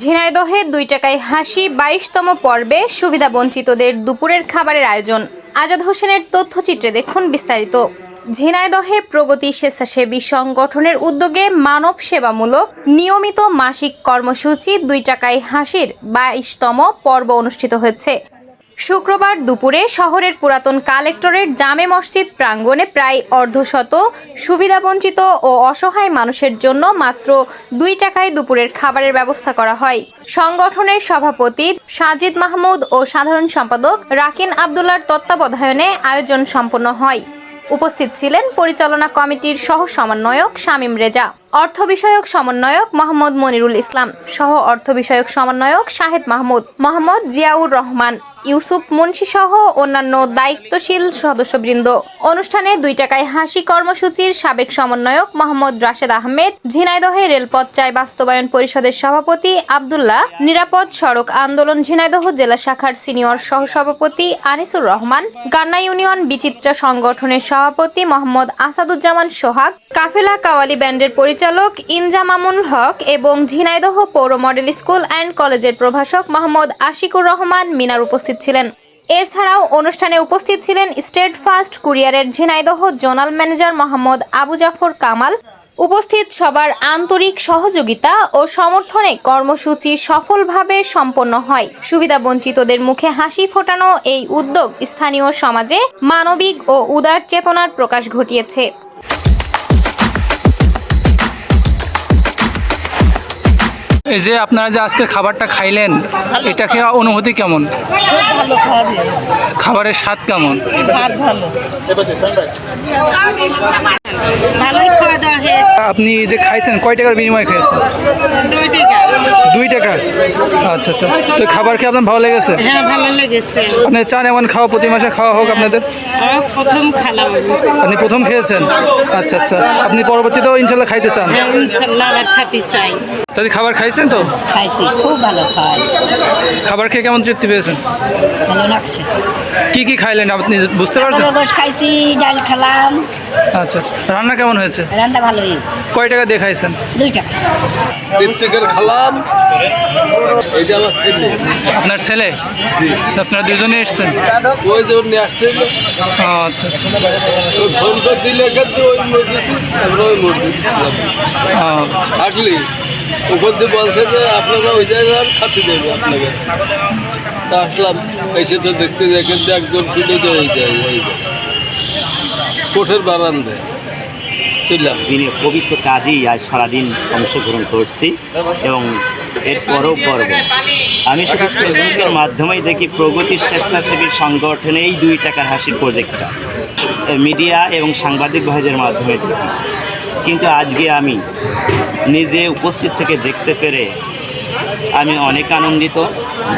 ঝিনাইদহে দুই টাকায় হাসি বাইশতম পর্বে সুবিধাবঞ্চিতদের দুপুরের খাবারের আয়োজন। আজাদ হোসেনের তথ্যচিত্রে দেখুন বিস্তারিত। ঝিনাইদহে প্রগতি স্বেচ্ছাসেবী সংগঠনের উদ্যোগে মানব সেবামূলক নিয়মিত মাসিক কর্মসূচি দুই টাকায় হাসির বাইশতম পর্ব অনুষ্ঠিত হয়েছে। শুক্রবার দুপুরে শহরের পুরাতন কালেক্টরেট জামে মসজিদ প্রাঙ্গণে প্রায় অর্ধশত সুবিধাবঞ্চিত ও অসহায় মানুষের জন্য মাত্র দুই টাকায় দুপুরের খাবারের ব্যবস্থা করা হয়। সংগঠনের সভাপতি সাজিদ মাহমুদ ও সাধারণ সম্পাদক রাকিন আবদুল্লার তত্ত্বাবধানে আয়োজন সম্পন্ন হয়। উপস্থিত ছিলেন পরিচালনা কমিটির সহ সমন্বয়ক শামীম রেজা, অর্থ বিষয়ক সমন্বয়ক মোহাম্মদ মনিরুল ইসলাম সহ অর্থ বিষয়ক সমন্বয়ক শাহেদ মাহমুদ, মোহাম্মদ জিয়াউর রহমান। ইউসুফ মুন্সি সহ অন্যান্য দায়িত্বশীল সদস্যবৃন্দ। অনুষ্ঠানে দুই টাকায় হাসি কর্মসূচির সাবেক সমন্বয়ক মোহাম্মদ রাশেদ আহমেদ, ঝিনাইদহে রেলপথ চাই বাস্তবায়ন পরিষদের সভাপতি আবদুল্লাহ, নিরাপদ সড়ক আন্দোলন ঝিনাইদহ জেলা শাখার সিনিয়র সহসভাপতি আনিসুর রহমান, গান্না ইউনিয়ন বিচিত্রা সংগঠনের সভাপতি মোহাম্মদ আসাদুজ্জামান সোহাগ, কাফেলা কাওয়ালি ব্যান্ডের পরিচালক ইনজামামুল হক এবং ঝিনাইদহ পৌর মডেল স্কুল অ্যান্ড কলেজের প্রভাষক মোহাম্মদ আশিকুর রহমান মিনার উপস্থিত ছিলেন। এছাড়াও অনুষ্ঠানে উপস্থিত ছিলেন স্টেট ফার্স্ট কুরিয়ারের ঝিনাইদহ জোনাল ম্যানেজার মোহাম্মদ আবু জাফর কামাল। উপস্থিত সবার আন্তরিক সহযোগিতা ও সমর্থনে কর্মসূচি সফলভাবে সম্পন্ন হয়। সুবিধাবঞ্চিতদের মুখে হাসি ফোটানো এই উদ্যোগ স্থানীয় সমাজে মানবিক ও উদার চেতনার প্রকাশ ঘটিয়েছে। এই যে আপনারা যে আজকে খাবারটা খাইলেন এটা খেয়ে অনুভূতি কেমন? খাবারের স্বাদ কেমন? আপনি যে খাইছেন কয় টাকার বিনিময়ে খেয়েছেন দুই টাকা? টাকার আচ্ছা আচ্ছা। তো খাবার খেয়ে আপনার ভালো লেগেছে? হ্যাঁ ভালো লেগেছে। আপনি চান এমন খাওয়া প্রতি মাসে খাওয়া হোক আপনাদের? হ্যাঁ, প্রথম খেলাম আপনি প্রথম খেয়েছেন? আচ্ছা আচ্ছা। আপনি পরবর্তীতেও ইনশাল্লাহ খাইতে চান? হ্যাঁ ইনশাল্লাহ চাই। খাবার খাইছেন তো? খাইছি খুব ভালো খাই খাবার খেয়ে কেমন তৃপ্তি পেয়েছেন? ভালো লাগছে। কি কি খাইলেন? আপনি বুঝতে পারছেন? খাইছি ডাল খেলাম। আচ্ছা আচ্ছা। রান্না কেমন হয়েছে? রান্না ভালো হয়েছে কয় টাকা দিয়ে খাইছেন? দুই টাকা। তৃপ্তিকর খালাম। আপনার ছেলে? আপনারা দুজনে এসছেন? আচ্ছা আচ্ছা। থাকলি ওখান থেকে বলছে যে আপনারা ওই জায়গায় খাতে যাবে আপনাকে তা আসলাম এসে তো দেখতে যে এখান থেকে একদম ওই যায় ওই কোঠের বারান্দায় চললাম দিনে পবিত্র কাজেই আজ সারাদিন অংশগ্রহণ করছি এবং এর পরও করব আমি শুধু ফেসবুকের মাধ্যমেই দেখি প্রগতি স্বেচ্ছাসেবী সংগঠনে এই দুই টাকার হাসির প্রজেক্টটা। মিডিয়া এবং সাংবাদিক ভাইদের মাধ্যমে দেখি। কিন্তু আজকে আমি নিজে উপস্থিত থেকে দেখতে পেরে আমি অনেক আনন্দিত।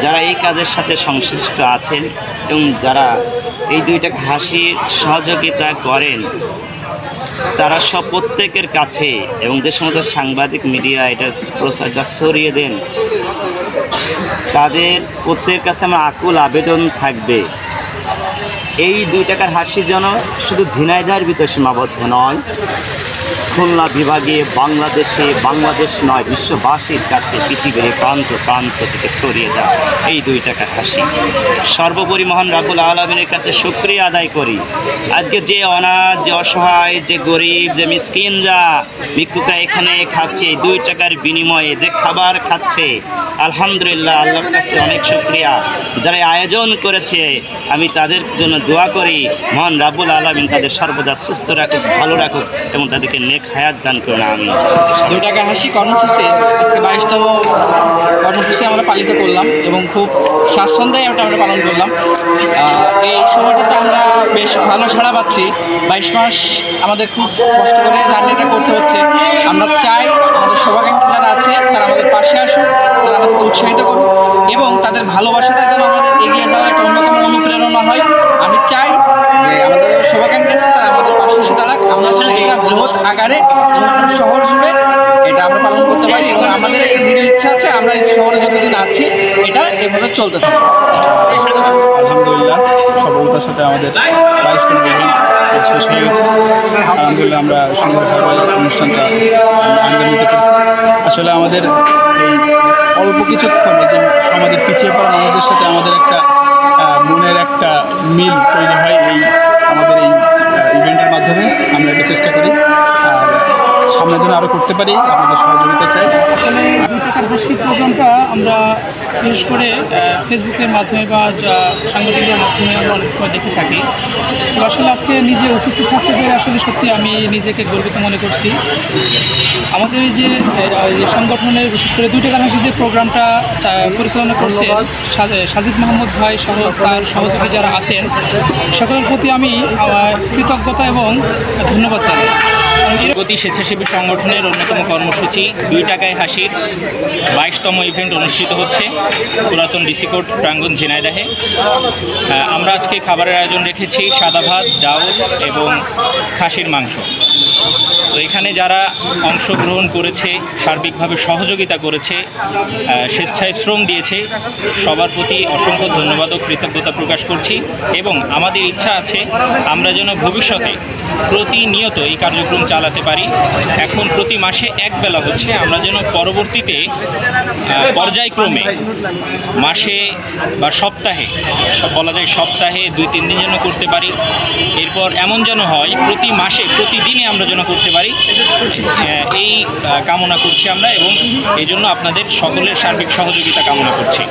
যারা এই কাজের সাথে সংশ্লিষ্ট আছেন এবং যারা এই দুই টাকা হাসির সহযোগিতা করেন তারা সব প্রত্যেকের কাছে এবং যে সমস্ত সাংবাদিক মিডিয়া এটার প্রচারটা সরিয়ে দেন। তাদের প্রত্যেকের কাছে আমার আকুল আবেদন থাকবে। এই দুই টাকার হাসি যেন শুধু ঝিনাইদার ভিতরে সীমাবদ্ধ নয় খুলনা বিভাগে বাংলাদেশে, বাংলাদেশ নয়, বিশ্ববাসীর কাছে পৃথিবীর প্রান্ত প্রান্ত থেকে ছড়িয়ে যায় এই দুই টাকার হাসি। সর্বোপরি মহান রাবুল আলমিনের কাছে শুক্রিয়া আদায় করি। আজকে যে অনাথ, যে অসহায়, যে গরিব, যে মিসকিনরা ভিক্ষুকরা এখানে খাচ্ছে, এই দুই টাকার বিনিময়ে যে খাবার খাচ্ছে, আলহামদুলিল্লাহ আল্লাহর কাছে অনেক শুক্রিয়া। যারা আয়োজন করেছে, আমি তাদের জন্য দোয়া করি, মহান রাবুল আলমিন তাদের সর্বদা সুস্থ রাখুক, ভালো রাখুক এবং তাদেরকে নেক হায়াত দান করুন আমি দুই টাকা হাসি কর্মসূচি, আজকে বাইশতম কর্মসূচি আমরা পালিত করলাম এবং খুব স্বাচ্ছন্দ্যে এটা আমরা পালন করলাম। এই সময়টাতে আমরা বেশ ভালো সাড়া পাচ্ছি। বাইশ মাস আমাদের খুব কষ্ট করে জার্নিটা করতে হচ্ছে। আমরা চাই আমাদের সৌভাগ্য যারা আছে, তারা আমাদের পাশে আসুক, তারা আমাদেরকে উৎসাহিত করুক এবং তাদের ভালোবাসাটা যেন আমাদের এগিয়ে যাওয়ার একটা অন্যতম অনুপ্রেরণা হয়। আমি চাই যে আমাদের যারা শুভাকাঙ্ক্ষী আছে তারা আমাদের পাশে এসে এটা বৃহৎ আকারে শহর জুড়ে এটা আমরা পালন করতে পারি এবং আমাদের একটা দৃঢ় ইচ্ছা আছে, আমরা এই শহরে যতদিন আছি, এটা এভাবে চলতে থাকবে। আলহামদুলিল্লাহ, সফলতার সাথে আমাদের বাইশতম ইভেন্ট শেষ হয়ে গেছে। আলহামদুলিল্লাহ, আমরা সুন্দরভাবে অনুষ্ঠানটা আঞ্জাম দিতে আসলে আমাদের এই অল্প কিছুক্ষণ যে সমাজের পিছিয়ে পড়া মানুষদের সাথে আমাদের একটা মনের একটা মিল তৈরি হয় এই আমাদের এই ইভেন্টের মাধ্যমে আমরা এটা চেষ্টা করি। আর সামনে যেন আরও করতে পারি, আপনাদের সহযোগিতা চাই। দুই টাকার প্রোগ্রামটা আমরা বিশেষ করে ফেসবুকের মাধ্যমে বা সাংবাদিকদের মাধ্যমে আমরা অনেক সময় দেখে থাকি। তো আসলে আজকে নিজে উপস্থিত থাকতে পেরে আসলে সত্যি আমি নিজেকে গর্বিত মনে করছি। আমাদের এই যে সংগঠনের বিশেষ করে দুই টাকার হাসি যে প্রোগ্রামটা পরিচালনা করছে সাজিদ মাহমুদ ভাই সহ তার সহযোগী যারা আছেন, সকলের প্রতি আমি কৃতজ্ঞতা এবং ধন্যবাদ জানাই। প্রগতি স্বেচ্ছাসেবী সংগঠনের অন্যতম কর্মসূচি, দুই টাকায় হাসির বাইশতম ইভেন্ট অনুষ্ঠিত হচ্ছে পুরাতন ডিসি কোর্ট প্রাঙ্গণ ঝিনাইদাহে। আমরা আজকে খাবারের আয়োজন রেখেছি, সাদা ভাত, ডাউল এবং খাসির মাংস। তো এখানে যারা অংশগ্রহণ করেছে, সার্বিকভাবে সহযোগিতা করেছে স্বেচ্ছায় শ্রম দিয়েছে, সবার প্রতি অসংখ্য ধন্যবাদ ও কৃতজ্ঞতা প্রকাশ করছি এবং আমাদের ইচ্ছা আছে, আমরা যেন ভবিষ্যতে প্রতিনিয়ত এই কার্যক্রম চালাতে পারি। এখন প্রতি মাসে এক বেলা হচ্ছে। আমরা যেন পরবর্তীতে পর্যায়ক্রমে মাসে বা সপ্তাহে বলা যায় সপ্তাহে দুই, তিন দিন যেন করতে পারি। এরপর এমন যেন হয়, প্রতি মাসে, প্রতিদিনে আমরা যেন করতে পারি। এই কামনা করছি আমরা এবং এই জন্য আপনাদের সকলের সার্বিক সহযোগিতা কামনা করছি।